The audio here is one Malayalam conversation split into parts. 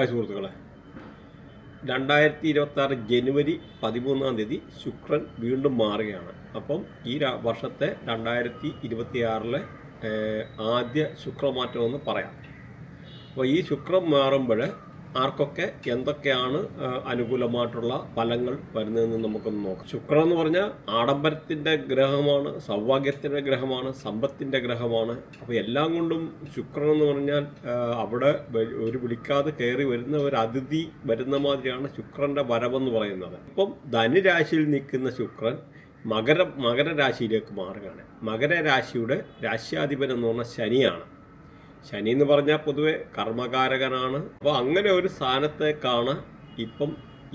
ഹായ് സുഹൃത്തുക്കളെ. രണ്ടായിരത്തി ഇരുപത്തി ജനുവരി പതിമൂന്നാം തീയതി ശുക്രൻ വീണ്ടും മാറുകയാണ്. അപ്പം ഈ വർഷത്തെ രണ്ടായിരത്തി ഇരുപത്തി ആറിലെ ആദ്യ ശുക്രമാറ്റം എന്ന് പറയാം. അപ്പോൾ ഈ ശുക്രം മാറുമ്പോൾ ആർക്കൊക്കെ എന്തൊക്കെയാണ് അനുകൂലമായിട്ടുള്ള ഫലങ്ങൾ വരുന്നതെന്ന് നമുക്കൊന്ന് നോക്കാം. ശുക്രൻ എന്ന് പറഞ്ഞാൽ ആഡംബരത്തിന്റെ ഗ്രഹമാണ് സൗഭാഗ്യത്തിന്റെ ഗ്രഹമാണ് സമ്പത്തിന്റെ ഗ്രഹമാണ്. അപ്പോൾ എല്ലാം കൊണ്ടും ശുക്രൻ എന്ന് പറഞ്ഞാൽ അവിടെ ഒരു വിളിക്കാതെ കയറി വരുന്ന ഒരു അതിഥി വരുന്ന മാതിരിയാണ് ശുക്രന്റെ വരവെന്ന് പറയുന്നത്. ഇപ്പം ധനുരാശിയിൽ നിൽക്കുന്ന ശുക്രൻ മകര മകരരാശിയിലേക്ക് മാറുകയാണ്. മകരരാശിയുടെ രാശ്യാധിപൻ എന്ന് പറഞ്ഞാൽ ശനിയാണ്. ശനി എന്ന് പറഞ്ഞാൽ പൊതുവെ കർമ്മകാരകനാണ്. അപ്പോൾ അങ്ങനെ ഒരു സ്ഥാനത്തേക്കാണ് ഇപ്പം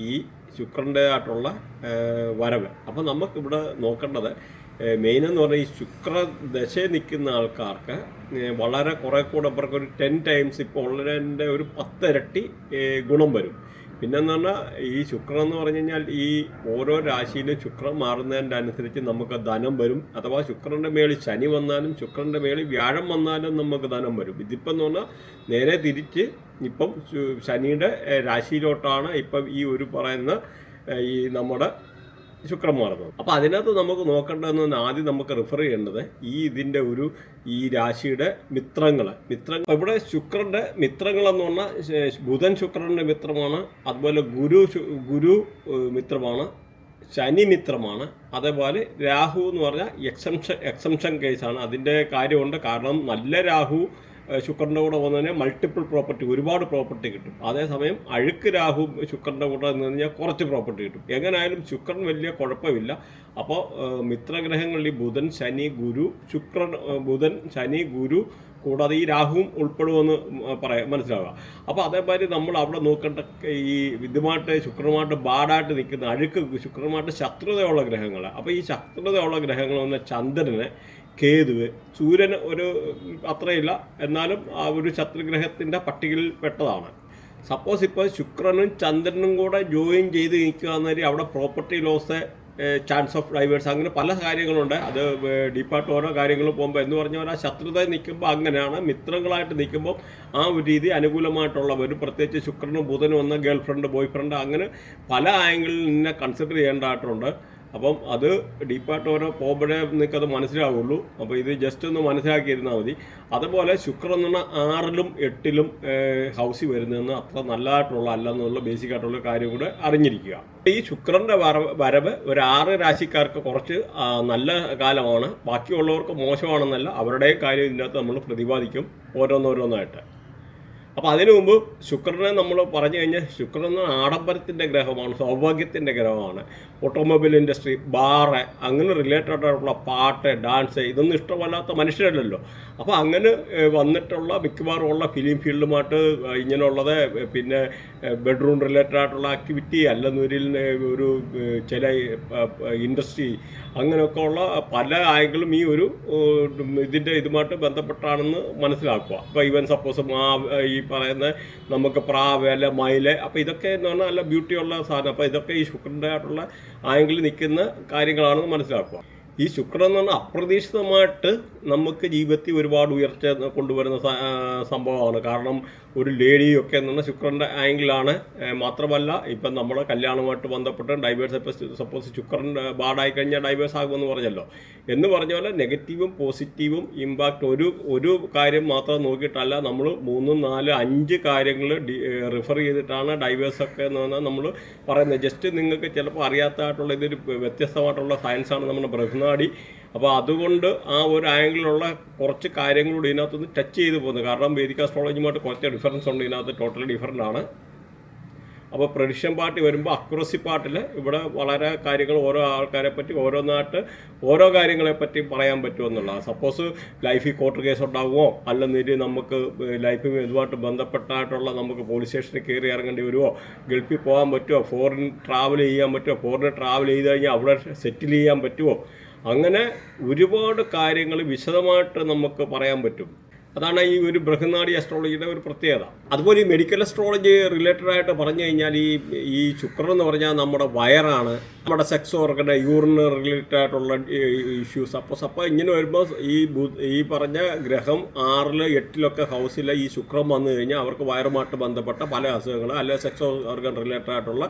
ഈ ശുക്രന്റെ ആയിട്ടുള്ള വരവ്. അപ്പോൾ നമുക്കിവിടെ നോക്കേണ്ടത് മെയിൻ എന്ന് പറഞ്ഞാൽ ഈ ശുക്ര ദശയിൽ നിൽക്കുന്ന ആൾക്കാർക്ക് വളരെ കുറെ കൂടെ അവർക്ക് ഒരു ടെൻ ടൈംസ് ഇപ്പോൾ ഉള്ളതിന്റെ ഒരു പത്തിരട്ടി ഗുണം വരും. പിന്നെന്ന് പറഞ്ഞാൽ ഈ ശുക്രൻ എന്ന് പറഞ്ഞു കഴിഞ്ഞാൽ ഈ ഓരോ രാശിയിലും ശുക്രൻ മാറുന്നതിന്റെ അനുസരിച്ച് നമുക്ക് ധനം വരും. അഥവാ ശുക്രന്റെ മേളിൽ ശനി വന്നാലും ശുക്രന്റെ മേളിൽ വ്യാഴം വന്നാലും നമുക്ക് ധനം വരും. ഇതിപ്പം എന്ന് പറഞ്ഞാൽ നേരെ തിരിച്ച് ഇപ്പം ശനിയുടെ രാശിയിലോട്ടാണ് ഇപ്പം ഈ ഒരു പറയുന്ന ഈ നമ്മുടെ ശുക്രൻ മാറുന്നത് അപ്പോൾ അതിനകത്ത് നമുക്ക് നോക്കേണ്ടതെന്ന് ആദ്യം നമുക്ക് റിഫർ ചെയ്യേണ്ടത് ഈ ഇതിന്റെ ഒരു ഈ രാശിയുടെ മിത്രങ്ങൾ മിത്രങ്ങൾ ഇവിടെ ശുക്രന്റെ മിത്രങ്ങൾ എന്ന് പറഞ്ഞാൽ ബുധൻ ശുക്രന്റെ മിത്രമാണ് അതുപോലെ ഗുരു ഗുരു മിത്രമാണ് ശനി മിത്രമാണ് അതേപോലെ രാഹു എന്ന് പറഞ്ഞാൽ എക്സംഷൻ എക്സംഷൻ കേസാണ് അതിന്റെ കാര്യമുണ്ട്. കാരണം നല്ല രാഹു ശുക്രന്റെ കൂടെ വന്നു മൾട്ടിപ്പിൾ പ്രോപ്പർട്ടി ഒരുപാട് പ്രോപ്പർട്ടി കിട്ടും. അതേസമയം അഴുക്ക് രാഹു ശുക്രന്റെ കൂടെ നിന്ന് കഴിഞ്ഞാൽ കുറച്ച് പ്രോപ്പർട്ടി കിട്ടും. എങ്ങനെയായാലും ശുക്രൻ വലിയ കുഴപ്പമില്ല. അപ്പോൾ മിത്രഗ്രഹങ്ങളിൽ ബുധൻ ശനി ഗുരു ശുക്രൻ ബുധൻ ശനി ഗുരു കൂടാതെ ഈ രാഹുവും ഉൾപ്പെടുമെന്ന് പറയാം മനസ്സിലാവുക. അപ്പോൾ അതേമാതിരി നമ്മൾ അവിടെ നോക്കേണ്ട ഈ ഇതുമായിട്ട് ശുക്രമായിട്ട് ബാഡായിട്ട് നിൽക്കുന്ന അഴുക്ക് ശുക്രമായിട്ട് ശത്രുതയുള്ള ഗ്രഹങ്ങൾ അപ്പോൾ ഈ ശത്രുതയുള്ള ഗ്രഹങ്ങൾ വന്ന ചന്ദ്രന് കേതുവ്. സൂര്യന് ഒരു അത്രയില്ല. എന്നാലും ആ ഒരു ശത്രുഗ്രഹത്തിന്റെ പട്ടികയിൽ പെട്ടതാണ്. സപ്പോസ് ഇപ്പോൾ ശുക്രനും ചന്ദ്രനും കൂടെ ജോയിൻ ചെയ്ത് നിൽക്കുക എന്നൊരു അവിടെ property loss chance of divorce അങ്ങനെ പല കാര്യങ്ങളുണ്ട്. അത് ഡീപ്പായിട്ട് ഓരോ കാര്യങ്ങൾ പോകുമ്പോൾ എന്ന് പറഞ്ഞ പോലെ ആ ശത്രുത നിൽക്കുമ്പോൾ അങ്ങനെയാണ്. മിത്രങ്ങളായിട്ട് നിൽക്കുമ്പോൾ ആ ഒരു രീതി അനുകൂലമായിട്ടുള്ള ഒരു പ്രത്യേകിച്ച് ശുക്രനും ബുധനും വന്ന ഗേൾ ഫ്രണ്ട് ബോയ് ഫ്രണ്ട് അങ്ങനെ പല ആംഗിളിൽ നിന്നെ കൺസിഡർ ചെയ്യേണ്ടതായിട്ടുണ്ട്. അപ്പം അത് ഡീപ്പായിട്ട് ഓരോ പോകുമ്പോഴേ നിങ്ങൾക്കത് മനസ്സിലാവുള്ളൂ. അപ്പോൾ ഇത് ജസ്റ്റ് ഒന്ന് മനസ്സിലാക്കിയിരുന്നാൽ മതി. അതുപോലെ ശുക്രൻ എന്ന് പറഞ്ഞാൽ ആറിലും എട്ടിലും ഹൗസിൽ വരുന്നതെന്ന് അത്ര നല്ലതായിട്ടുള്ള അല്ല എന്നുള്ള ബേസിക് ആയിട്ടുള്ള കാര്യം കൂടെ അറിഞ്ഞിരിക്കുക. ഈ ശുക്രന്റെ വരവ് വരവ് ഒരു ആറ് രാശിക്കാർക്ക് കുറച്ച് നല്ല കാലമാണ്. ബാക്കിയുള്ളവർക്ക് മോശമാണെന്നല്ല അവരുടെ കാര്യം ഇതിനകത്ത് നമ്മൾ പ്രതിപാദിക്കും ഓരോന്നോരോന്നായിട്ട്. അപ്പോൾ അതിനു മുമ്പ് ശുക്രനെ നമ്മൾ പറഞ്ഞു കഴിഞ്ഞാൽ ശുക്രൻ എന്ന് ആഡംബരത്തിന്റെ ഗ്രഹമാണ് സൗഭാഗ്യത്തിന്റെ ഗ്രഹമാണ്. ഓട്ടോമൊബൈൽ ഇൻഡസ്ട്രി ബാറ് അങ്ങനെ റിലേറ്റഡ് ആയിട്ടുള്ള പാട്ട് ഡാൻസ് ഇതൊന്നും ഇഷ്ടമല്ലാത്ത മനുഷ്യരല്ലല്ലോ. അപ്പോൾ അങ്ങനെ വന്നിട്ടുള്ള മിക്കവാറും ഉള്ള ഫിലിം ഫീൽഡുമായിട്ട് ഇങ്ങനെയുള്ളത് പിന്നെ ബെഡ്റൂം റിലേറ്റഡ് ആയിട്ടുള്ള ആക്ടിവിറ്റി അല്ലെന്നൊരിൽ ഒരു ചില ഇൻഡസ്ട്രി അങ്ങനെയൊക്കെ ഉള്ള പല ആയെങ്കിലും ഈ ഒരു ഇതിന്റെ ഇതുമായിട്ട് ബന്ധപ്പെട്ടാണെന്ന് മനസ്സിലാക്കുക. അപ്പോൾ ഈവൻ സപ്പോസ് ആ ഈ പറയുന്ന നമുക്ക് പ്രാവ് അല്ല മയിൽ അപ്പോൾ ഇതൊക്കെ എന്ന് പറഞ്ഞാൽ നല്ല ബ്യൂട്ടിയുള്ള സാധനം. അപ്പോൾ ഇതൊക്കെ ഈ ശുക്രന്റെ ആയിട്ടുള്ള ആംഗിളിൽ നിൽക്കുന്ന കാര്യങ്ങളാണെന്ന് മനസ്സിലാക്കുക. ഈ ശുക്രൻ എന്ന് പറഞ്ഞാൽ അപ്രതീക്ഷിതമായിട്ട് നമുക്ക് ജീവിതത്തിൽ ഒരുപാട് ഉയർച്ച കൊണ്ടുവരുന്ന സംഭവമാണ്. കാരണം ഒരു ലേഡിയൊക്കെ പറഞ്ഞാൽ ശുക്രന്റെ ആംഗിളാണ് മാത്രമല്ല ഇപ്പം നമ്മുടെ കല്യാണവുമായിട്ട് ബന്ധപ്പെട്ട് ഡൈവേഴ്സ് ഇപ്പോൾ സപ്പോസ് ശുക്രൻ ബാഡായി കഴിഞ്ഞാൽ ഡൈവേഴ്സ് ആകുമെന്ന് പറഞ്ഞല്ലോ. എന്ന് പറഞ്ഞ പോലെ നെഗറ്റീവും പോസിറ്റീവും ഇമ്പാക്റ്റ് ഒരു ഒരു കാര്യം മാത്രം നോക്കിയിട്ടല്ല നമ്മൾ മൂന്ന് നാല് അഞ്ച് കാര്യങ്ങൾ റിഫർ ചെയ്തിട്ടാണ് ഡൈവേഴ്സ് ഒക്കെ എന്ന് പറഞ്ഞാൽ നമ്മൾ പറയുന്നത്. ജസ്റ്റ് നിങ്ങൾക്ക് ചിലപ്പോൾ അറിയാത്തതായിട്ടുള്ള ഇതൊരു വ്യത്യസ്തമായിട്ടുള്ള സയൻസാണ് നമ്മുടെ ബൃഹ്നാടി അപ്പോൾ അതുകൊണ്ട് ആ ഒരു ആംഗിളിലുള്ള കുറച്ച് കാര്യങ്ങളൂടെ ഇതിനകത്തുനിന്ന് ടച്ച് ചെയ്ത് പോകുന്നത് കാരണം വേദിക അസ്ട്രോളജിയുമായിട്ട് കുറച്ച് ഡിഫറൻസ് ഉണ്ട്. ഇതിനകത്ത് ടോട്ടലി ഡിഫറന്റ് ആണ്. അപ്പോൾ പ്രഡിഷൻ പാർട്ടി വരുമ്പോൾ അക്യുറസി പാർട്ടിൽ ഇവിടെ വളരെ കാര്യങ്ങൾ ഓരോ ആൾക്കാരെ പറ്റി ഓരോന്നായിട്ട് ഓരോ കാര്യങ്ങളെ പറ്റി പറയാൻ പറ്റുമെന്നുള്ളതാണ് സപ്പോസ് ലൈഫിൽ കോർട്ട് കേസ് ഉണ്ടാകുമോ അല്ലെന്നിട്ട് നമുക്ക് ലൈഫിൽ ഇതുമായിട്ട് ബന്ധപ്പെട്ടായിട്ടുള്ള നമുക്ക് പോലീസ് സ്റ്റേഷനിൽ കയറി ഇറങ്ങേണ്ടി വരുമോ? ഗൾഫിൽ പോകാൻ പറ്റുമോ? ഫോറിൻ ട്രാവൽ ചെയ്യാൻ പറ്റുമോ? ഫോറിൻ ട്രാവൽ ചെയ്ത് കഴിഞ്ഞാൽ അവിടെ സെറ്റിൽ ചെയ്യാൻ പറ്റുമോ? അങ്ങനെ ഒരുപാട് കാര്യങ്ങൾ വിശദമായിട്ട് നമുക്ക് പറയാൻ പറ്റും. അതാണ് ഈ ഒരു ബൃഹനാടി അസ്ട്രോളജിയുടെ ഒരു പ്രത്യേകത. അതുപോലെ ഈ മെഡിക്കൽ അസ്ട്രോളജി റിലേറ്റഡ് ആയിട്ട് പറഞ്ഞു കഴിഞ്ഞാൽ ഈ ഈ ശുക്രൻ എന്ന് പറഞ്ഞാൽ നമ്മുടെ വയറാണ്. നമ്മുടെ സെക്സ് ഓർഗൻ യൂറിന് റിലേറ്റഡ് ആയിട്ടുള്ള ഇഷ്യൂസ് അപ്പോൾ അപ്പോൾ ഇങ്ങനെ വരുമ്പോൾ ഈ ഈ പറഞ്ഞ ഗ്രഹം ആറിൽ എട്ടിലൊക്കെ ഹൗസിലെ ഈ ശുക്രം വന്നു കഴിഞ്ഞാൽ അവർക്ക് വയറുമായിട്ട് ബന്ധപ്പെട്ട പല അസുഖങ്ങൾ അല്ലെങ്കിൽ സെക്സ് ഓർഗൻ റിലേറ്റഡ് ആയിട്ടുള്ള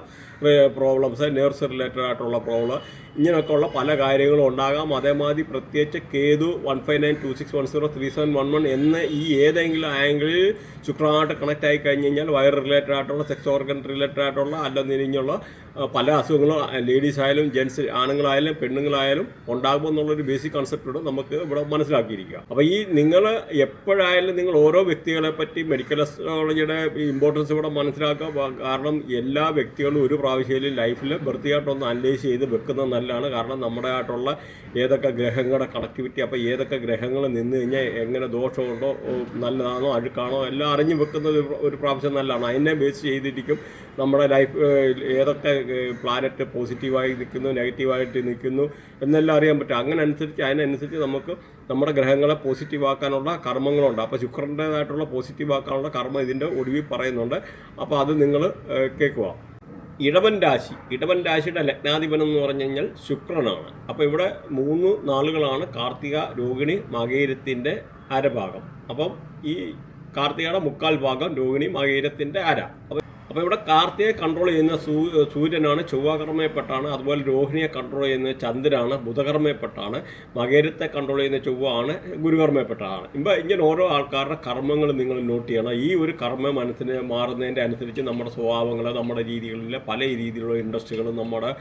പ്രോബ്ലംസ് നേഴ്സ് റിലേറ്റഡ് ആയിട്ടുള്ള പ്രോബ്ലം ഇങ്ങനെയൊക്കെ ഉള്ള പല കാര്യങ്ങളും ഉണ്ടാകാം. അതേമാതിരി പ്രത്യേകിച്ച് Ketu one five nine two six one zero three seven one one എന്ന ഈ ഏതെങ്കിലും ആംഗിളിൽ ശുക്രമായിട്ട് കണക്ട് ആയി കഴിഞ്ഞ് കഴിഞ്ഞാൽ വയർ റിലേറ്റഡ് ആയിട്ടുള്ള സെക്സ് ഓർഗൻ റിലേറ്റഡ് ആയിട്ടുള്ള അല്ലെന്നിരിഞ്ഞുള്ള പല അസുഖങ്ങളും ലേഡീസ് ആയാലും ജെൻസ് ആണുങ്ങളായാലും പെണ്ണുങ്ങളായാലും ഉണ്ടാകുമെന്നുള്ളൊരു ബേസിക് കൺസെപ്റ്റോട് നമുക്ക് ഇവിടെ മനസ്സിലാക്കിയിരിക്കുക. അപ്പോൾ ഈ നിങ്ങൾ എപ്പോഴായാലും നിങ്ങൾ ഓരോ വ്യക്തികളെ പറ്റി മെഡിക്കൽ അസ്ട്രോളജിയുടെ ഇമ്പോർട്ടൻസ് ഇവിടെ മനസ്സിലാക്കുക. കാരണം എല്ലാ വ്യക്തികളും ഒരു പ്രാവശ്യം ലൈഫിൽ വൃത്തിയായിട്ടൊന്ന് അനലൈസ് ചെയ്ത് വെക്കുന്നത് നല്ലതാണ്. കാരണം നമ്മുടെ ആയിട്ടുള്ള ഏതൊക്കെ ഗ്രഹങ്ങളുടെ കണക്ടിവിറ്റി അപ്പോൾ ഏതൊക്കെ ഗ്രഹങ്ങൾ നിന്ന് കഴിഞ്ഞാൽ എങ്ങനെ ദോഷമുണ്ടോ നല്ലതാണോ അഴുക്കാണോ എല്ലാം അറിഞ്ഞു വെക്കുന്നത് ഒരു- പ്രാവശ്യം നല്ലതാണ്. അതിനെ ബേസ് ചെയ്തിരിക്കും നമ്മുടെ ലൈഫ് ഏതൊക്കെ പ്ലാനറ്റ് പോസിറ്റീവായി നിൽക്കുന്നു നെഗറ്റീവായിട്ട് നിൽക്കുന്നു എന്നെല്ലാം അറിയാൻ പറ്റും അങ്ങനെ അനുസരിച്ച് അതിനനുസരിച്ച് നമുക്ക് നമ്മുടെ ഗ്രഹങ്ങളെ പോസിറ്റീവാക്കാനുള്ള കർമ്മങ്ങളുണ്ട്. അപ്പോൾ ശുക്രന്റേതായിട്ടുള്ള പോസിറ്റീവ് ആക്കാനുള്ള കർമ്മം ഇതിന്റെ ഒടുവിൽ പറയുന്നുണ്ട്. അപ്പോൾ അത് നിങ്ങൾ കേൾക്കുക. ഇടവൻ രാശി. ഇടവൻ രാശിയുടെ ലഗ്നാധിപൻ എന്ന് പറഞ്ഞു കഴിഞ്ഞാൽ ശുക്രനാണ്. അപ്പോൾ ഇവിടെ മൂന്ന് നാളുകളാണ് കാർത്തിക രോഹിണി മകേരത്തിന്റെ അരഭാഗം. അപ്പം ഈ കാർത്തികയുടെ മുക്കാൽ ഭാഗം രോഹിണി മകേരത്തിന്റെ അര. അപ്പം അപ്പോൾ ഇവിടെ കാർത്തികയെ കൺട്രോൾ ചെയ്യുന്ന സൂര്യനാണ് ചൊവ്വാകർമ്മയപ്പെട്ടാണ് അതുപോലെ രോഹിണിയെ കൺട്രോൾ ചെയ്യുന്ന ചന്ദ്രനാണ് ബുധകർമ്മയപ്പെട്ടാണ് മകേരത്തെ കൺട്രോൾ ചെയ്യുന്ന ചൊവ്വ ആണ് ഗുരുകർമ്മയപ്പെട്ടാണ്. ഇപ്പം ഇങ്ങനെ ഓരോ ആൾക്കാരുടെ കർമ്മങ്ങൾ നിങ്ങൾ നോട്ട് ചെയ്യണം. ഈ ഒരു കർമ്മ മനസ്സിന് മാറുന്നതിന്റെ അനുസരിച്ച് നമ്മുടെ സ്വഭാവങ്ങൾ നമ്മുടെ രീതികളിലെ പല രീതിയിലുള്ള ഇൻഡസ്ട്രികളും നമ്മുടെ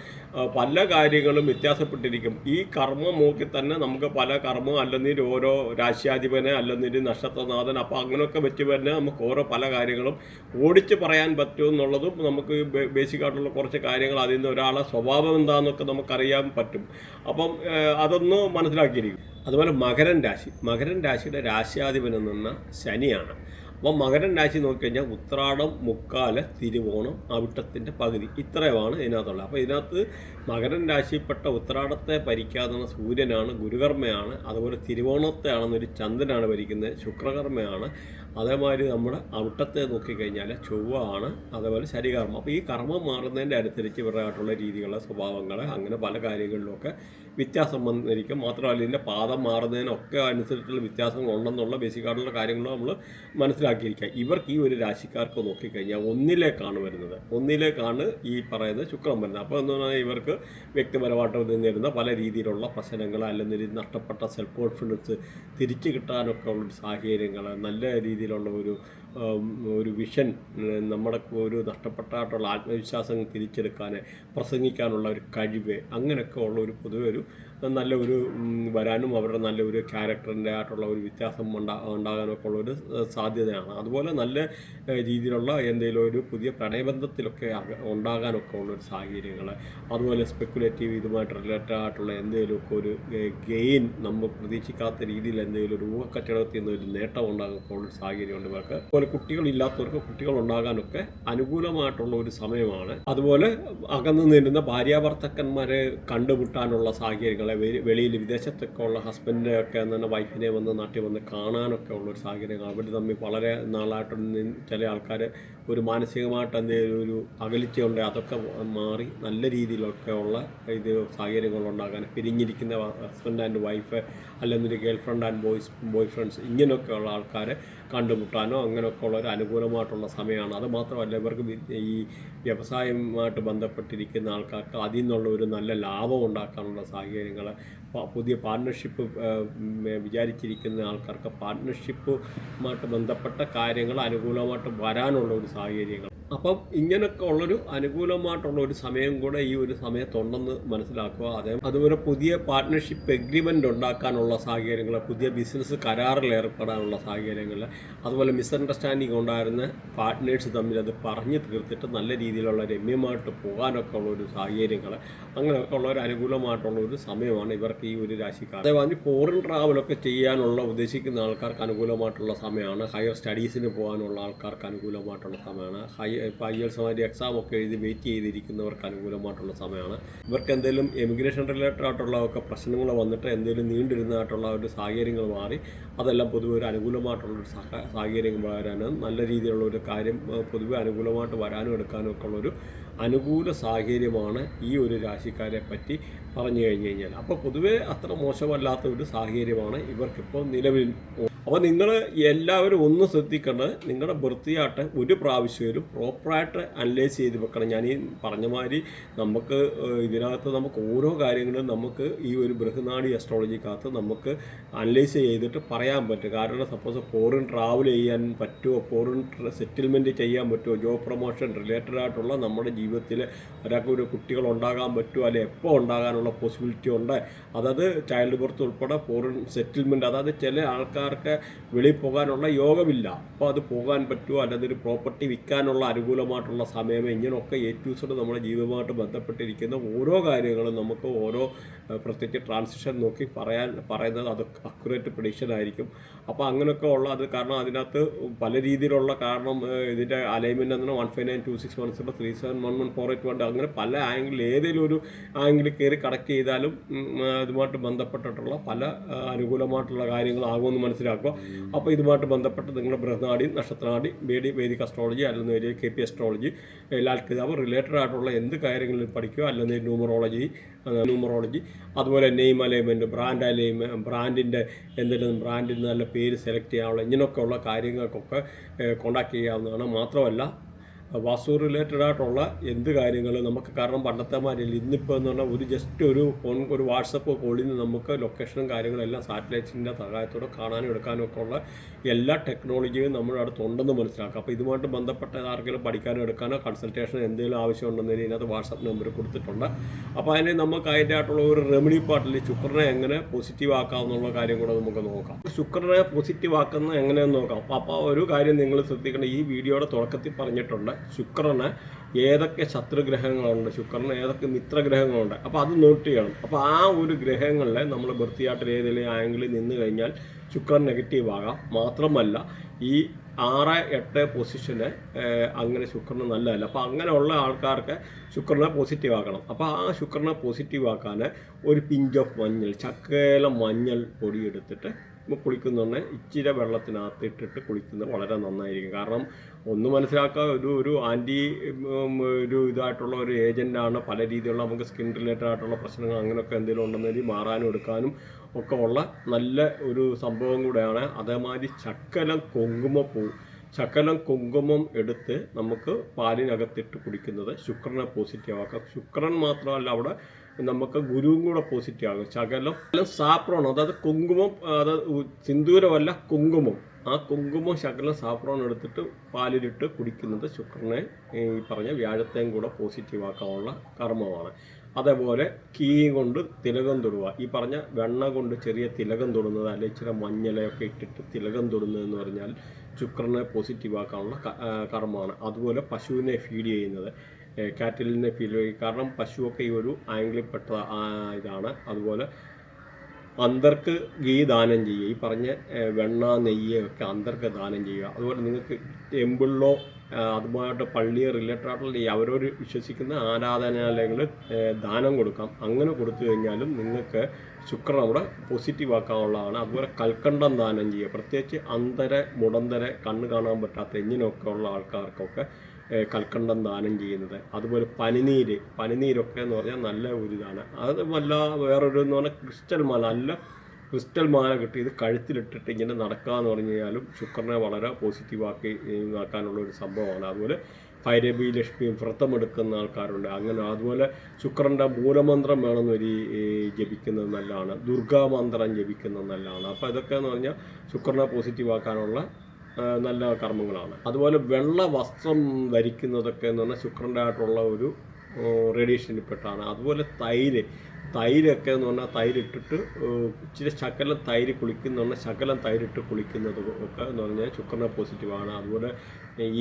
പല കാര്യങ്ങളും വ്യത്യാസപ്പെട്ടിരിക്കും. ഈ കർമ്മം നോക്കി തന്നെ നമുക്ക് പല കർമ്മം അല്ലെങ്കിൽ ഓരോ രാശ്യാധിപനെ അല്ലെങ്കിൽ നക്ഷത്രനാഥൻ അപ്പോൾ അങ്ങനെയൊക്കെ വെച്ച് തന്നെ നമുക്ക് ഓരോ പല കാര്യങ്ങളും ഓടിച്ച് പറയാൻ പറ്റും. എന്നുള്ളതും നമുക്ക് ബേസിക് ആയിട്ടുള്ള കുറച്ച് കാര്യങ്ങൾ അതിൽ നിന്ന് ഒരാളെ സ്വഭാവം എന്താണെന്നൊക്കെ നമുക്കറിയാൻ പറ്റും. അപ്പം അതൊന്ന് മനസ്സിലാക്കിയിരിക്കും. അതുപോലെ മകരൻ രാശി. മകരൻ രാശിയുടെ രാശ്യാധിപൻ നിന്ന ശനിയാണ്. അപ്പം മകരൻ രാശി നോക്കിക്കഴിഞ്ഞാൽ ഉത്രാടം മുക്കാൽ തിരുവോണം അവിട്ടത്തിന്റെ പകുതി. ഇത്രയുമാണ് ഇതിനകത്തുള്ളത്. അപ്പോൾ ഇതിനകത്ത് മകരൻ രാശിപ്പെട്ട ഉത്രാടത്തെ ഭരിക്കാതെന്ന സൂര്യനാണ് ഗുരുകർമ്മയാണ്. അതുപോലെ തിരുവോണത്തെ ആണെന്നൊരു ചന്ദ്രനാണ് ഭരിക്കുന്നത് ശുക്രകർമ്മയാണ്. അതേമാതിരി നമ്മുടെ അവിട്ടത്തെ നോക്കിക്കഴിഞ്ഞാൽ ചൊവ്വ ആണ് അതേപോലെ ശരികർമ്മം അപ്പോൾ ഈ കർമ്മം മാറുന്നതിന്റെ അനുസരിച്ച് ഇവരുടെയായിട്ടുള്ള രീതികൾ സ്വഭാവങ്ങൾ അങ്ങനെ പല കാര്യങ്ങളിലുമൊക്കെ വ്യത്യാസം വന്നിരിക്കും. മാത്രമല്ല ഇതിന്റെ പാദം മാറുന്നതിനൊക്കെ അനുസരിച്ചുള്ള വ്യത്യാസങ്ങൾ ഉണ്ടെന്നുള്ള ബേസിക്കായിട്ടുള്ള കാര്യങ്ങൾ നമ്മൾ മനസ്സിലാക്കിയിരിക്കുക. ഇവർക്ക് ഈ ഒരു രാശിക്കാർക്ക് നോക്കിക്കഴിഞ്ഞാൽ ഒന്നിലേക്കാണ് വരുന്നത്. ഒന്നിലേക്കാണ് ഈ പറയുന്നത് ശുക്രം വരുന്നത്. അപ്പോൾ എന്ന് പറഞ്ഞാൽ ഇവർക്ക് വ്യക്തിപരമായിട്ട് നേരുന്ന പല രീതിയിലുള്ള പ്രശ്നങ്ങൾ അല്ലെങ്കിൽ നഷ്ടപ്പെട്ട സെൽഫ് കോൺഫിഡൻസ് തിരിച്ചു കിട്ടാനൊക്കെ ഉള്ള സാഹചര്യങ്ങൾ നല്ല രീതിയിലുള്ള ഒരു ഒരു വിഷൻ നമ്മുടെ ഒരു നഷ്ടപ്പെട്ടായിട്ടുള്ള ആത്മവിശ്വാസം തിരിച്ചെടുക്കാൻ പ്രസംഗിക്കാനുള്ള ഒരു കഴിവ് അങ്ങനെയൊക്കെ ഉള്ള ഒരു പൊതുവെ ഒരു നല്ല ഒരു വരാനും അവരുടെ നല്ല ഒരു ക്യാരക്ടറിന്റെ ആയിട്ടുള്ള ഒരു വ്യത്യാസം ഉണ്ടാ ഉണ്ടാകാനൊക്കെ ഉള്ള ഒരു സാധ്യതയാണ്. അതുപോലെ നല്ല രീതിയിലുള്ള എന്തെങ്കിലും ഒരു പുതിയ പ്രണയബന്ധത്തിലൊക്കെ ഉണ്ടാകാനൊക്കെ ഉള്ള ഒരു സാഹചര്യങ്ങൾ അതുപോലെ സ്പെക്കുലേറ്റീവ് ഇതുമായിട്ട് റിലേറ്റഡ് ആയിട്ടുള്ള എന്തെങ്കിലുമൊക്കെ ഒരു ഗെയിൻ നമ്മൾ പ്രതീക്ഷിക്കാത്ത രീതിയിൽ എന്തെങ്കിലും ഒരു ഊഹക്കച്ചവടത്തിൽ നിന്ന് ഒരു നേട്ടം ഉണ്ടാകാനൊക്കെ ഉള്ള ഒരു സാഹചര്യമുണ്ട് ഇവർക്ക്. അതുപോലെ കുട്ടികളില്ലാത്തവർക്ക് കുട്ടികൾ ഉണ്ടാകാനൊക്കെ അനുകൂലമായിട്ടുള്ള ഒരു സമയമാണ്. അതുപോലെ അകന്നു നിന്നിരുന്ന ഭാര്യാഭർത്തക്കന്മാരെ കണ്ടുമുട്ടാനുള്ള സാഹചര്യങ്ങൾ വെളിയിൽ വിദേശത്തൊക്കെ ഉള്ള ഹസ്ബൻഡിനെയൊക്കെ തന്നെ വൈഫിനെ വന്ന് നാട്ടിൽ വന്ന് കാണാനൊക്കെ ഉള്ളൊരു സാഹചര്യം അവർ തമ്മിൽ വളരെ നാളായിട്ട് ചില ആൾക്കാർ ഒരു മാനസികമായിട്ട് എന്തെങ്കിലും ഒരു അകലിച്ചുകൊണ്ട് അതൊക്കെ മാറി നല്ല രീതിയിലൊക്കെ ഉള്ള ഇത് സാഹചര്യങ്ങൾ ഉണ്ടാകാൻ പിരിഞ്ഞിരിക്കുന്ന ഹസ്ബൻഡ് ആൻഡ് വൈഫ് അല്ലെങ്കിൽ girl friend and boys boy friends ഇങ്ങനെയൊക്കെയുള്ള ആൾക്കാരെ കണ്ടുമുട്ടാനോ അങ്ങനെയൊക്കെ ഉള്ള ഒരു അനുകൂലമായിട്ടുള്ള സമയമാണ്. അത് മാത്രമല്ല ഇവർക്ക് ഈ വ്യവസായവുമായിട്ട് ബന്ധപ്പെട്ടിരിക്കുന്ന ആൾക്കാർക്ക് അതിൽ നിന്നുള്ള ഒരു നല്ല ലാഭം ഉണ്ടാക്കാനുള്ള സാഹചര്യങ്ങൾ പുതിയ പാർട്ട്ണർഷിപ്പ് വിചാരിച്ചിരിക്കുന്ന ആൾക്കാർക്ക് പാർട്ട്ണർഷിപ്പുമായിട്ട് ബന്ധപ്പെട്ട കാര്യങ്ങൾ അനുകൂലമായിട്ട് വരാനുള്ള ഒരു സാഹചര്യങ്ങൾ അപ്പം ഇങ്ങനെയൊക്കെ ഉള്ളൊരു അനുകൂലമായിട്ടുള്ള ഒരു സമയം കൂടെ ഈ ഒരു സമയത്തുണ്ടെന്ന് മനസ്സിലാക്കുക. അതേ അതുപോലെ പുതിയ പാർട്ട്ണർഷിപ്പ് എഗ്രിമെന്റ് ഉണ്ടാക്കാനുള്ള സാഹചര്യങ്ങൾ പുതിയ ബിസിനസ് കരാറിൽ ഏർപ്പെടാനുള്ള സാഹചര്യങ്ങൾ അതുപോലെ മിസ്അണ്ടർസ്റ്റാൻഡിങ് ഉണ്ടായിരുന്ന പാർട്ട്നേഴ്സ് തമ്മിൽ അത് പറഞ്ഞു തീർത്തിട്ട് നല്ല രീതിയിലുള്ള രമ്യമായിട്ട് പോകാനൊക്കെ ഉള്ള ഒരു സാഹചര്യങ്ങൾ അങ്ങനെയൊക്കെ ഉള്ള ഒരു അനുകൂലമായിട്ടുള്ള ഒരു സമയമാണ് ഇവർക്ക് ഈ ഒരു രാശിക്കാർ. അതേമാതിരി ഫോറിൻ ട്രാവലൊക്കെ ചെയ്യാനുള്ള ഉദ്ദേശിക്കുന്ന ആൾക്കാർക്ക് അനുകൂലമായിട്ടുള്ള സമയമാണ്. ഹയർ സ്റ്റഡീസിന് പോകാനുള്ള ആൾക്കാർക്ക് അനുകൂലമായിട്ടുള്ള സമയമാണ്. ഹൈ ഇപ്പോൾ ഐ എൽസ് മാതിരി എക്സാം ഒക്കെ എഴുതി വെയിറ്റ് ചെയ്തിരിക്കുന്നവർക്ക് അനുകൂലമായിട്ടുള്ള സമയമാണ്. ഇവർക്ക് എന്തെങ്കിലും എമിഗ്രേഷൻ റിലേറ്റഡ് ആയിട്ടുള്ള ഒക്കെ പ്രശ്നങ്ങൾ വന്നിട്ട് എന്തെങ്കിലും നീണ്ടിരുന്നതായിട്ടുള്ള ഒരു സാഹചര്യങ്ങൾ മാറി അതെല്ലാം പൊതുവെ ഒരു അനുകൂലമായിട്ടുള്ള ഒരു സഹ സാഹചര്യം വരാനും നല്ല രീതിയിലുള്ള ഒരു കാര്യം പൊതുവെ അനുകൂലമായിട്ട് വരാനും എടുക്കാനും ഒക്കെ ഉള്ളൊരു അനുകൂല സാഹചര്യമാണ് ഈ ഒരു രാശിക്കാരെ പറ്റി പറഞ്ഞു കഴിഞ്ഞു കഴിഞ്ഞാൽ അപ്പോൾ പൊതുവേ അത്ര മോശമല്ലാത്ത ഒരു സാഹചര്യമാണ് ഇവർക്കിപ്പോൾ നിലവിൽ അപ്പോൾ നിങ്ങൾ എല്ലാവരും ഒന്ന് ശ്രദ്ധിക്കേണ്ടത് നിങ്ങളുടെ വൃത്തിയായിട്ട് ഒരു പ്രാവശ്യമായാലും പ്രോപ്പറായിട്ട് അനലൈസ് ചെയ്ത് വെക്കണം. ഞാൻ ഈ പറഞ്ഞ മാതിരി നമുക്ക് ഇതിനകത്ത് നമുക്ക് ഓരോ കാര്യങ്ങളും നമുക്ക് ഈ ഒരു ബൃഹനാടി അസ്ട്രോളജിക്കകത്ത് നമുക്ക് അനലൈസ് ചെയ്തിട്ട് പറയാൻ പറ്റും. കാരണം സപ്പോസ് ഫോറിൻ ട്രാവൽ ചെയ്യാൻ പറ്റുമോ ഫോറിൻ സെറ്റിൽമെന്റ് ചെയ്യാൻ പറ്റുമോ ജോബ് പ്രൊമോഷൻ റിലേറ്റഡ് ആയിട്ടുള്ള നമ്മുടെ ജീവിതത്തിൽ ഒരാൾക്ക് ഒരു കുട്ടികൾ ഉണ്ടാകാൻ പറ്റുമോ അല്ലെങ്കിൽ എപ്പോൾ ഉണ്ടാകാനുള്ള പോസിബിലിറ്റി ഉണ്ട്. അതായത് ചൈൽഡ് ബർത്ത് ഉൾപ്പെടെ ഫോറിൻ സെറ്റിൽമെന്റ് അതായത് ചില ആൾക്കാർക്ക് വെളിയിൽ പോകാനുള്ള യോഗമില്ല. അപ്പോൾ അത് പോകാൻ പറ്റുമോ? അല്ലെങ്കിൽ ഒരു പ്രോപ്പർട്ടി വിൽക്കാനുള്ള അനുകൂലമായിട്ടുള്ള സമയം ഇങ്ങനെയൊക്കെ സെഡ് നമ്മുടെ ജീവിതമായിട്ട് ബന്ധപ്പെട്ടിരിക്കുന്ന ഓരോ കാര്യങ്ങളും നമുക്ക് ഓരോ പ്രത്യേകിച്ച് ട്രാൻസിഷൻ നോക്കി പറയാൻ പറയുന്നത് അത് അക്യുറേറ്റ് പ്രഡിക്ഷൻ ആയിരിക്കും. അപ്പോൾ അങ്ങനെയൊക്കെ ഉള്ള അത് കാരണം അതിനകത്ത് പല രീതിയിലുള്ള കാരണം ഇതിന്റെ അലൈൻമെന്റ് എന്ന് one five nine two six one zero three seven one one four eight one അങ്ങനെ പല ആംഗിൾ ഏതെങ്കിലും ഒരു ആംഗിൾ കയറി കണക്ട് ചെയ്താലും ഇതുമായിട്ട് ബന്ധപ്പെട്ടിട്ടുള്ള പല അനുകൂലമായിട്ടുള്ള കാര്യങ്ങളാകുമെന്ന് മനസ്സിലാക്കുക അപ്പോൾ ഇതുമായിട്ട് ബന്ധപ്പെട്ട് നിങ്ങളുടെ ബൃഹനാടി നക്ഷത്രനാടി ബേഡി Vedic astrology അല്ലെന്നേരി K P astrology Lal Kitab related ആയിട്ടുള്ള എന്ത് കാര്യങ്ങളിൽ പഠിക്കുക. അല്ലെങ്കിൽ ന്യൂമറോളജി ന്യൂമറോളജി അതുപോലെ നെയിം അലൈൻമെന്റ് ബ്രാൻഡ് അലൈൻമെന്റ് ബ്രാൻഡിന്റെ എന്തെങ്കിലും ബ്രാൻഡിന്റെ നല്ല പേര് സെലക്ട് ചെയ്യാനുള്ള ഇങ്ങനെയൊക്കെയുള്ള കാര്യങ്ങൾക്കൊക്കെ കോണ്ടാക്ട് ചെയ്യാവുന്നതാണ്. മാത്രമല്ല വാസ്തു റിലേറ്റഡ് ആയിട്ടുള്ള എന്ത് കാര്യങ്ങൾ നമുക്ക് കാരണം പണ്ടത്തെ മാതിരി ഇന്നിപ്പോൾ എന്ന് പറഞ്ഞാൽ ഒരു ജസ്റ്റ് ഒരു ഫോൺ ഒരു വാട്സപ്പ് കോളിൽ നിന്ന് നമുക്ക് ലൊക്കേഷനും കാര്യങ്ങളെല്ലാം സാറ്റലൈറ്റ്സിന്റെ സഹായത്തോടെ കാണാനും എടുക്കാനും ഒക്കെ ഉള്ള എല്ലാ ടെക്നോളജിയും നമ്മുടെ അടുത്ത് മനസ്സിലാക്കുക മനസ്സിലാക്കാം. അപ്പോൾ ഇതുമായിട്ട് ബന്ധപ്പെട്ട ആർക്കെങ്കിലും പഠിക്കാനോ എടുക്കാനോ കൺസൾട്ടേഷൻ എന്തെങ്കിലും ആവശ്യം ആവശ്യമുണ്ടെന്നതിന് ഇതിനകത്ത് വാട്സപ്പ് നമ്പർ കൊടുത്തിട്ടുണ്ട്. അപ്പോൾ അതിന് നമുക്ക് അതിന്റെ ആയിട്ടുള്ള ഒരു റെമഡി പാർട്ടിൽ ശുക്രനെ എങ്ങനെ പോസിറ്റീവ് ആക്കാമെന്നുള്ള കാര്യം കൂടെ നമുക്ക് നോക്കാം. ശുക്രനെ പോസിറ്റീവ് ആക്കുന്നത് എങ്ങനെയെന്ന് നോക്കാം. അപ്പോൾ ഒരു കാര്യം നിങ്ങൾ ശ്രദ്ധിക്കണം ഈ വീഡിയോയുടെ തുടക്കത്തിൽ പറഞ്ഞിട്ടുണ്ട്. ശുക്രന് ഏതൊക്കെ ശത്രുഗ്രഹങ്ങളുണ്ട് ശുക്രന് ഏതൊക്കെ മിത്രഗ്രഹങ്ങളുണ്ട് അപ്പോൾ അത് നോട്ട് ചെയ്യണം. അപ്പോൾ ആ ഒരു ഗ്രഹങ്ങളിൽ നമ്മൾ വൃത്തിയായിട്ട് ഏതെങ്കിലും ആംഗിളിൽ നിന്ന് കഴിഞ്ഞാൽ ശുക്രൻ നെഗറ്റീവ് ആകാം. മാത്രമല്ല ഈ ആറ് എട്ട് പൊസിഷന് അങ്ങനെ ശുക്രന് നല്ലതല്ല. അപ്പോൾ അങ്ങനെയുള്ള ആൾക്കാർക്ക് ശുക്രനെ പോസിറ്റീവ് ആക്കണം. അപ്പോൾ ആ ശുക്രനെ പോസിറ്റീവ് ആക്കാൻ ഒരു പിഞ്ച് ഓഫ് മഞ്ഞൾ ചക്കേല മഞ്ഞൾ പൊടി എടുത്തിട്ട് കുളിക്കുന്നുണ്ടെ ഇച്ചിരി വെള്ളത്തിനകത്ത് ഇട്ടിട്ട് കുളിക്കുന്നത് വളരെ നന്നായിരിക്കും. കാരണം ഒന്ന് മനസ്സിലാക്കുക ഒരു ഒരു ആന്റി ഒരു ഇതായിട്ടുള്ള ഒരു ഏജന്റാണ് പല രീതിയിലുള്ള നമുക്ക് സ്കിൻ റിലേറ്റഡ് ആയിട്ടുള്ള പ്രശ്നങ്ങൾ അങ്ങനെയൊക്കെ എന്തെങ്കിലും ഉണ്ടെന്നെങ്കിൽ മാറാനും എടുക്കാനും ഒക്കെ ഉള്ള നല്ല ഒരു സംഭവം കൂടെയാണ്. അതേമാതിരി ചക്കലം കുങ്കുമപ്പൂ ശകലം കുങ്കുമം എടുത്ത് നമുക്ക് പാലിനകത്തിട്ട് കുടിക്കുന്നത് ശുക്രനെ പോസിറ്റീവ് ആക്കാം. ശുക്രൻ മാത്രമല്ല അവിടെ നമുക്ക് ഗുരുവും കൂടെ പോസിറ്റീവ് ആകും. ശകലം സാപ്രോണം അതായത് കുങ്കുമം അതായത് സിന്ദൂരമല്ല കുങ്കുമം. ആ കുങ്കുമം ശകലം സാഫ്രോൺ എടുത്തിട്ട് പാലിലിട്ട് കുടിക്കുന്നത് ശുക്രനെ ഈ പറഞ്ഞ വ്യാഴത്തെയും കൂടെ പോസിറ്റീവ് ആക്കാനുള്ള കർമ്മമാണ്. അതേപോലെ കീ കൊണ്ട് തിലകം തൊടുക. ഈ പറഞ്ഞ വെണ്ണ കൊണ്ട് ചെറിയ തിലകം തൊടുന്നത് അല്ലെങ്കിൽ ഇച്ചിരി മഞ്ഞളയൊക്കെ ഇട്ടിട്ട് തിലകം തൊടുന്നതെന്ന് പറഞ്ഞാൽ ശുക്രനെ പോസിറ്റീവാക്കാനുള്ള കർമ്മമാണ്. അതുപോലെ പശുവിനെ ഫീഡ് ചെയ്യുന്നത്. കാറ്റലിനെ ഫീഡ് ചെയ്യും കാരണം പശുവൊക്കെ ഈ ഒരു ആംഗിളിൽപ്പെട്ട ഇതാണ്. അതുപോലെ അന്തർക്ക് ഗീ ദാനം ചെയ്യുക. ഈ പറഞ്ഞ വെണ്ണ നെയ്യ് ഒക്കെ അന്തർക്ക് ദാനം ചെയ്യുക. അതുപോലെ നിങ്ങൾക്ക് ടെമ്പിളിലോ അതുമായിട്ട് പള്ളിയെ റിലേറ്റഡ് ആയിട്ടുള്ള അവരോ വിശ്വസിക്കുന്ന ആരാധനാലയങ്ങളിൽ ദാനം കൊടുക്കാം. അങ്ങനെ കൊടുത്തു കഴിഞ്ഞാലും നിങ്ങൾക്ക് ശുക്രൻ അവിടെ പോസിറ്റീവ് ആക്കാനുള്ളതാണ്. അതുപോലെ കൽക്കണ്ടം ദാനം ചെയ്യുക. പ്രത്യേകിച്ച് അന്തര മുടന്തര കണ്ണ് കാണാൻ പറ്റാത്ത ഇങ്ങനെയൊക്കെ ഉള്ള ആൾക്കാർക്കൊക്കെ കൽക്കണ്ടം ദാനം ചെയ്യുന്നത്. അതുപോലെ പനിനീര്. പനിനീരൊക്കെ എന്ന് പറഞ്ഞാൽ നല്ല ഒരു ഇതാണ് അത് വല്ല വേറൊരു എന്ന് പറഞ്ഞാൽ ക്രിസ്റ്റൽ മാല. നല്ല ക്രിസ്റ്റൽ മാല കിട്ടി. ഇത് കഴുത്തിലിട്ടിട്ട് ഇങ്ങനെ നടക്കുക എന്ന് പറഞ്ഞു കഴിഞ്ഞാലും ശുക്രനെ വളരെ പോസിറ്റീവാക്കി ആക്കാനുള്ള ഒരു സംഭവമാണ്. അതുപോലെ ഭൈരവി വ്രതം എടുക്കുന്ന ആൾക്കാരുണ്ട്. അങ്ങനെ അതുപോലെ ശുക്രന്റെ മൂലമന്ത്രം വേണമെന്നൊരു ജപിക്കുന്നത് നല്ലതാണ്. ദുർഗാമന്ത്രം ജപിക്കുന്നത് നല്ലതാണ്. അപ്പോൾ ഇതൊക്കെ എന്ന് പറഞ്ഞാൽ ശുക്രനെ പോസിറ്റീവ് ആക്കാനുള്ള നല്ല കർമ്മങ്ങളാണ്. അതുപോലെ വെള്ള വസ്ത്രം ധരിക്കുന്നതൊക്കെ എന്ന് പറഞ്ഞാൽ ശുക്രന്റെ ആയിട്ടുള്ള ഒരു റേഡിയേഷനിൽപ്പെട്ടാണ്. അതുപോലെ തൈര് തൈരൊക്കെ എന്ന് പറഞ്ഞാൽ തൈരിട്ടിട്ട് ഇച്ചിരി ശകലം തൈര് കുളിക്കുന്ന പറഞ്ഞാൽ ശകലം തൈരിട്ട് കുളിക്കുന്നത് ഒക്കെ എന്ന് പറഞ്ഞാൽ ശുക്രനെ പോസിറ്റീവാണ്. അതുപോലെ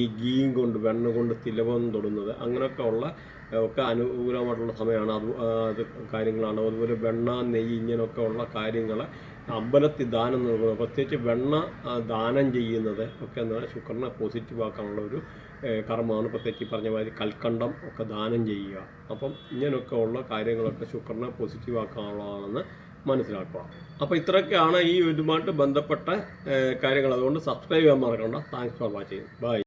ഈ ഗീയും കൊണ്ട് വെണ്ണ കൊണ്ട് തിലവം തൊടുന്നത് അങ്ങനെയൊക്കെ ഉള്ള ഒക്കെ അനുകൂലമായിട്ടുള്ള സമയമാണ്. അത് അത് കാര്യങ്ങളാണ്. അതുപോലെ വെണ്ണ നെയ്യ് ഇങ്ങനെയൊക്കെ ഉള്ള കാര്യങ്ങൾ അമ്പലത്തിൽ ദാനം നൽകുന്നത് പ്രത്യേകിച്ച് വെണ്ണ ദാനം ചെയ്യുന്നത് ഒക്കെ എന്ന് പറഞ്ഞാൽ ശുക്രനെ പോസിറ്റീവ് ആക്കാനുള്ള ഒരു കർമ്മമാണ്. പ്രത്യേകിച്ച് പറഞ്ഞ മാതിരി കൽക്കണ്ടം ഒക്കെ ദാനം ചെയ്യുക. അപ്പം ഇങ്ങനെയൊക്കെ ഉള്ള കാര്യങ്ങളൊക്കെ ശുക്രനെ പോസിറ്റീവ് ആക്കാനുള്ളതാണെന്ന് മനസ്സിലാക്കുക. അപ്പോൾ ഇത്രയൊക്കെയാണ് ഈ ഇതുമായിട്ട് ബന്ധപ്പെട്ട കാര്യങ്ങൾ. അതുകൊണ്ട് സബ്സ്ക്രൈബ് ചെയ്യാൻ മറക്കണ്ട. Thanks for watching bye